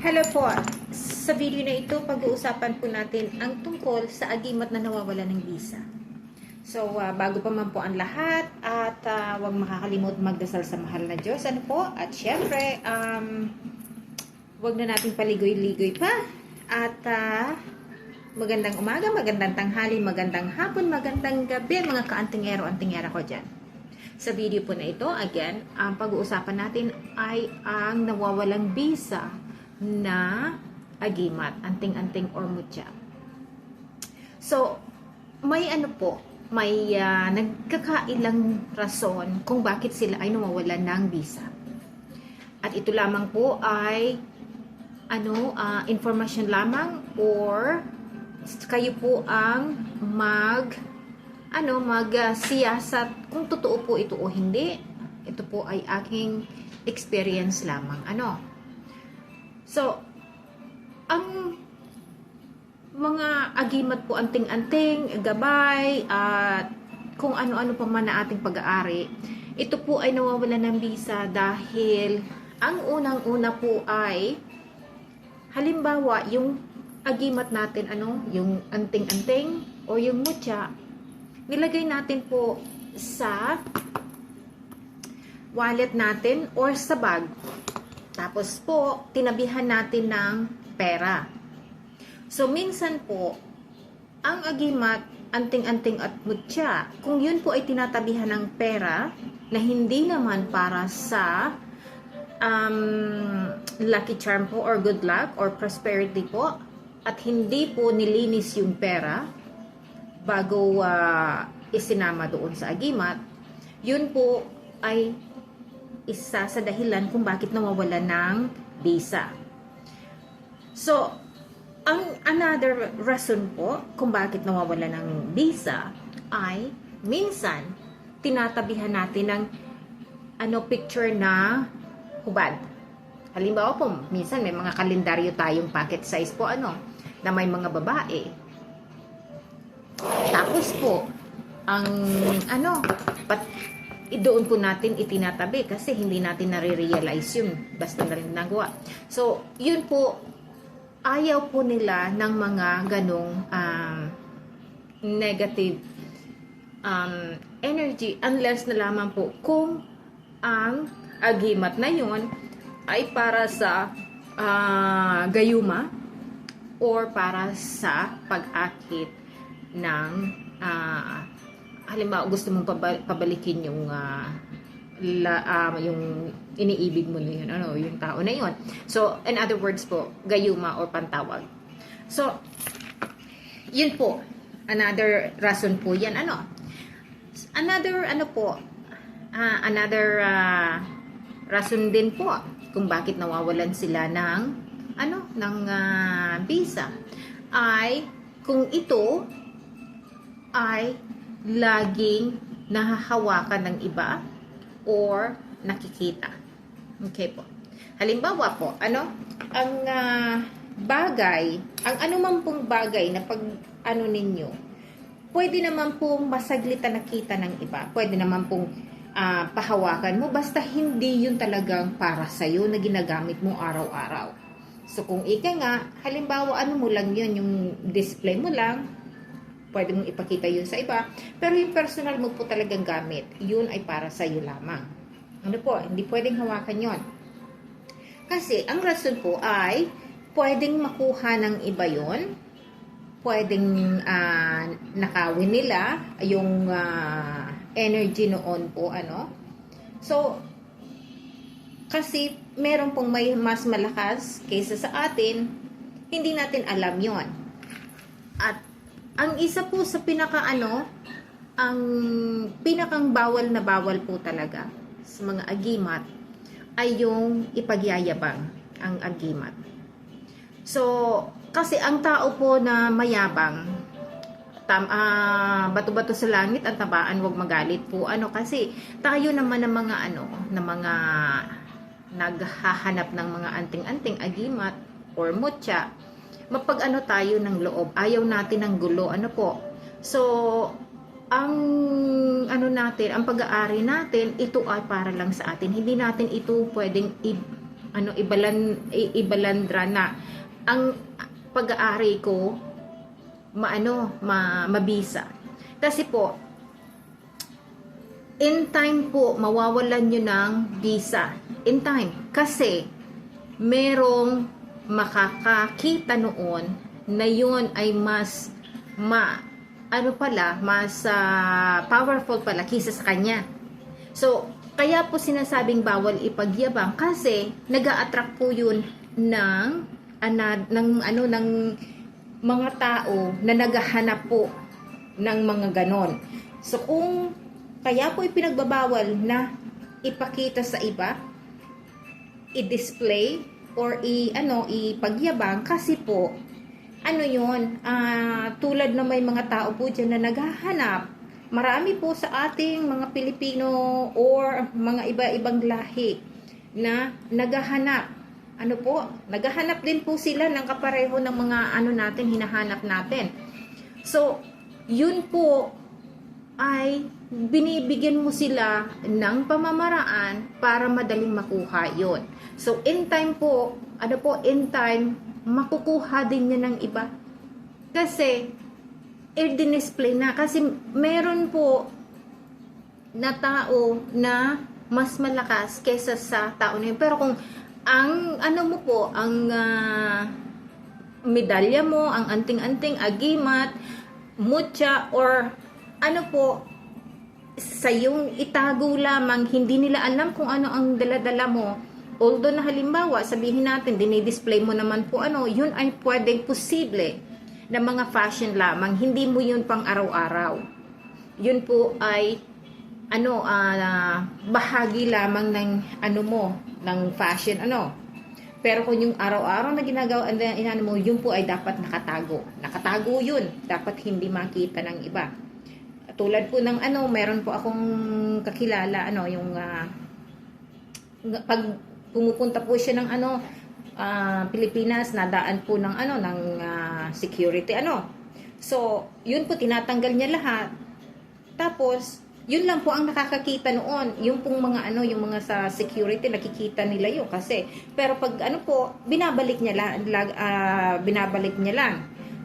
Hello po. Sa video na ito, pag-uusapan po natin ang tungkol sa agimat na nawawala ng visa. So, ah, bago pa man po ang lahat, at ah, huwag makakalimot magdasal sa mahal na Diyos. Ano po? At syempre, um, huwag na nating paligoy-ligoy pa. At ah, magandang umaga, magandang tanghali, magandang hapon, magandang gabi, mga kaantingero-antingera ko dyan. Sa video po na ito, again, ang pag-uusapan natin ay ang nawawalang visa na agimat, anting-anting or mutya. So, may ano po, may ah, nagkakailang rason kung bakit sila ay nawawalan ng visa. At ito lamang po ay ano, ah, information lamang or kayo po ang mag ano, mag-siyasat kung totoo po ito o hindi. Ito po ay aking experience lamang. Ano? So, ang mga agimat po anting-anting, gabay, at kung ano-ano pa man na ating pag-aari, ito po ay nawawala ng visa dahil ang unang-una po ay halimbawa yung agimat natin ano, yung anting-anting o yung mutya, nilagay natin po sa wallet natin or sa bag. Tapos po, tinabihan natin ng pera. So, minsan po, ang agimat, anting-anting at mutya, kung yun po ay tinatabihan ng pera na hindi naman para sa um, lucky charm po or good luck or prosperity po at hindi po nilinis yung pera bago ah, isinama doon sa agimat, yun po ay isa sa dahilan kung bakit nawawala ng visa. So, ang another reason po kung bakit nawawala ng visa ay minsan tinatabihan natin ng ano picture na hubad. Halimbawa po, minsan may mga kalendaryo tayong pocket size po ano na may mga babae. Tapos po, ang ano, pat, doon po natin itinatabi kasi hindi natin nare-realize yun basta na rin nagawa. So, yun po, ayaw po nila ng mga ganong um, negative um, energy unless na lamang po kung ang agimat na yun ay para sa ah, gayuma or para sa pag-akit ng ah, halimbawa gusto mong paba- pabalikin yung ah, la, ah, yung iniibig mo na yun, ano, yung tao na yun. So, in other words po, gayuma or pantawag. So, yun po, another reason po yan, ano. Another, ano po, ah, another ah, rason din po kung bakit nawawalan sila ng ano ng ah, visa ay kung ito ay laging nahahawakan ng iba or nakikita. Okay po. Halimbawa po, ano, ang ah, bagay, ang anuman pong bagay na pag ano ninyo, pwede naman pong masaglitan nakita ng iba. Pwede naman pong ah, pahawakan mo basta hindi yun talagang para sa'yo na ginagamit mo araw-araw. So kung ika nga, halimbawa ano mo lang yun, yung display mo lang, pwede mong ipakita yun sa iba. Pero yung personal mo po talagang gamit, yun ay para sa'yo lamang. Ano po, hindi pwedeng hawakan yon. Kasi ang rason po ay pwedeng makuha ng iba yon, pwedeng ah, nakawin nila yung ah, energy noon po ano. So kasi meron pong may mas malakas kaysa sa atin, hindi natin alam yon. At ang isa po sa pinaka ano, ang pinakang bawal na bawal po talaga sa mga agimat ay yung ipagyayabang ang agimat. So, kasi ang tao po na mayabang, tam, ah, bato-bato sa langit ang tabaan, wag magalit po. Ano kasi tayo naman ng mga ano, ng mga naghahanap ng mga anting-anting agimat or mutya, mapag ano tayo ng loob, ayaw natin ng gulo, ano po. So, ang ano natin, ang pag-aari natin, ito ay para lang sa atin. Hindi natin ito pwedeng i- ano ibalan i- ibalandra na ang pag-aari ko maano ma, mabisa. Kasi po in time po mawawalan nyo ng visa. In time. Kasi merong makakakita noon na yun ay mas ma ano pala, mas ah, powerful pala kisa sa kanya. So, kaya po sinasabing bawal ipagyabang kasi nag attract po yun ng, ana, ng ano ng mga tao na naghahanap po ng mga ganon. So, kung kaya po ipinagbabawal na ipakita sa iba, i-display or i ano ipagyabang kasi po ano yun ah, tulad na may mga tao po dyan na naghahanap. Marami po sa ating mga Pilipino or mga iba-ibang lahi na naghahanap. Ano po naghahanap din po sila ng kapareho ng mga ano natin hinahanap natin. So yun po ay binibigyan mo sila ng pamamaraan para madaling makuha yon. So, in time po, ano po, in time, makukuha din niya ng iba. Kasi, i-display na. Kasi, meron po na tao na mas malakas kesa sa tao na yun. Pero kung ang ano mo po, ang ah, medalya mo, ang anting-anting, agimat, mutya, or ano po, sa yung itago lamang, hindi nila alam kung ano ang daladala mo. Although na halimbawa, sabihin natin, dinidisplay mo naman po ano, yun ay pwedeng posible na mga fashion lamang, hindi mo yun pang araw-araw. Yun po ay ano ah, bahagi lamang ng ano mo, ng fashion ano. Pero kung yung araw-araw na ginagawa, inano mo, yun po ay dapat nakatago. Nakatago yun. Dapat hindi makita ng iba tulad po ng ano, meron po akong kakilala, ano, yung nga- pag pumupunta po siya ng ano, ah, Pilipinas, nadaan po ng ano, ng ah, security, ano. So, yun po, tinatanggal niya lahat. Tapos, yun lang po ang nakakakita noon. Yung pong mga ano, yung mga sa security, nakikita nila yun kasi. Pero pag ano po, binabalik niya lang, ah, binabalik niya lang.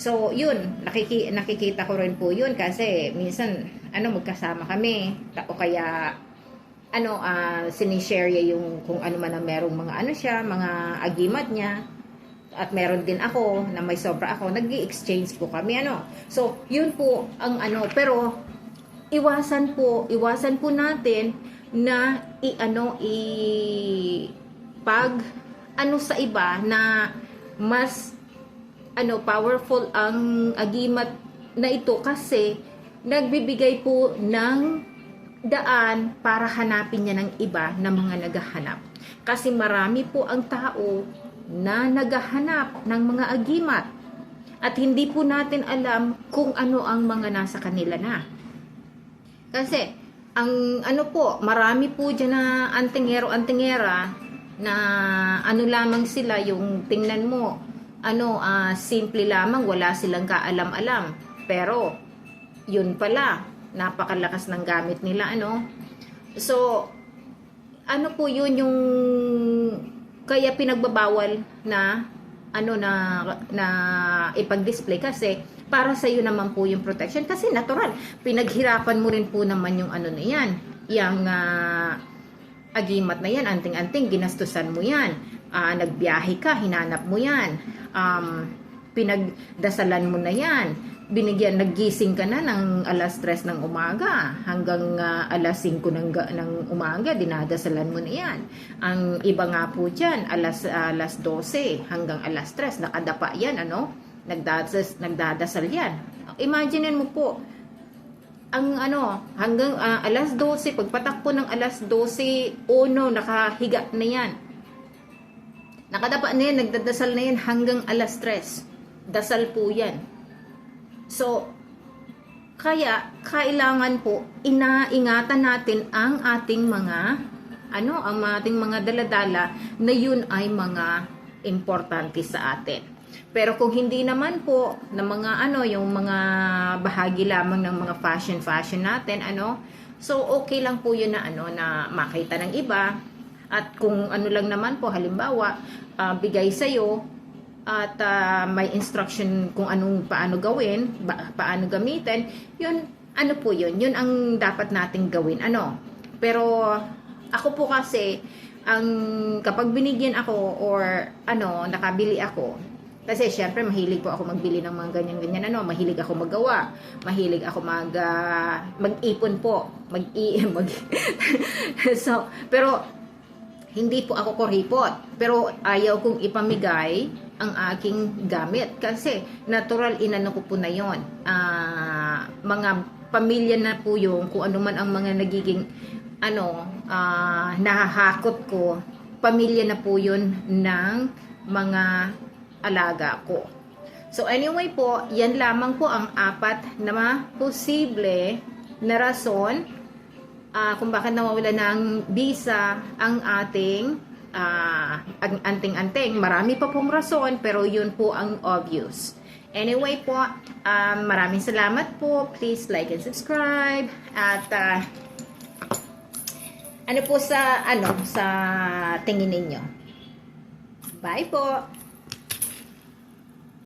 So, yun, nakiki, nakikita ko rin po yun kasi minsan, ano, magkasama kami. O kaya, ano, ah sinishare niya yung kung ano man ang merong mga ano siya, mga agimat niya. At meron din ako na may sobra ako, nag exchange po kami, ano. So, yun po ang ano, pero iwasan po, iwasan po natin na i ano pag ano sa iba na mas ano powerful ang agimat na ito kasi nagbibigay po ng daan para hanapin niya ng iba na mga naghahanap. Kasi marami po ang tao na naghahanap ng mga agimat at hindi po natin alam kung ano ang mga nasa kanila na. Kasi, ang ano po, marami po dyan na antingero-antingera na ano lamang sila yung tingnan mo, ano, ah, simple lamang, wala silang kaalam-alam. Pero, yun pala, napakalakas ng gamit nila, ano. So, ano po yun yung kaya pinagbabawal na ano na na ipag-display kasi para sa iyo naman po yung protection kasi natural pinaghirapan mo rin po naman yung ano na yan yung ah, agimat na yan anting-anting ginastusan mo yan Ah, nagbiyahe ka hinanap mo yan. Um, pinagdasalan mo na yan. Binigyan naggising ka na ng alas 3 ng umaga. Hanggang ah, alas 5 ng, ng umaga dinadasalan mo na yan. Ang iba nga po dyan alas, alas 12 hanggang alas 3 nakadapa yan ano? Nagdadasal, nagdadasal yan. Imagine mo po ang ano hanggang ah, alas 12 pagpatak po ng alas 12 uno nakahiga na yan nakadapa na yan nagdadasal na yan hanggang alas 3 dasal po yan. So, kaya kailangan po inaingatan natin ang ating mga ano, ang ating mga daladala na yun ay mga importante sa atin. Pero kung hindi naman po na mga ano, yung mga bahagi lamang ng mga fashion fashion natin, ano, so okay lang po yun na ano na makita ng iba At kung ano lang naman po, halimbawa, ah, bigay sa'yo at ah, may instruction kung anong paano gawin, ba- paano gamitin, yun, ano po yun, yun ang dapat nating gawin. Ano? Pero ako po kasi, ang kapag binigyan ako or ano, nakabili ako, kasi syempre mahilig po ako magbili ng mga ganyan-ganyan ano, mahilig ako magawa, mahilig ako mag ah, mag-ipon po, mag, mag So, pero hindi po ako kuripot. Pero ayaw kong ipamigay ang aking gamit kasi natural inano ko po na yon. Ah, mga pamilya na po yung kung ano man ang mga nagiging ano, ah, nahahakot ko, pamilya na po yun ng mga alaga ko. So anyway po, yan lamang po ang apat na posible na rason ah, kung bakit nawawala ng visa ang ating ang anting-anting. Marami pa pong rason pero yun po ang obvious. Anyway po, um, maraming salamat po. Please like and subscribe. At ah, ano po sa ano sa tingin ninyo? Bye po.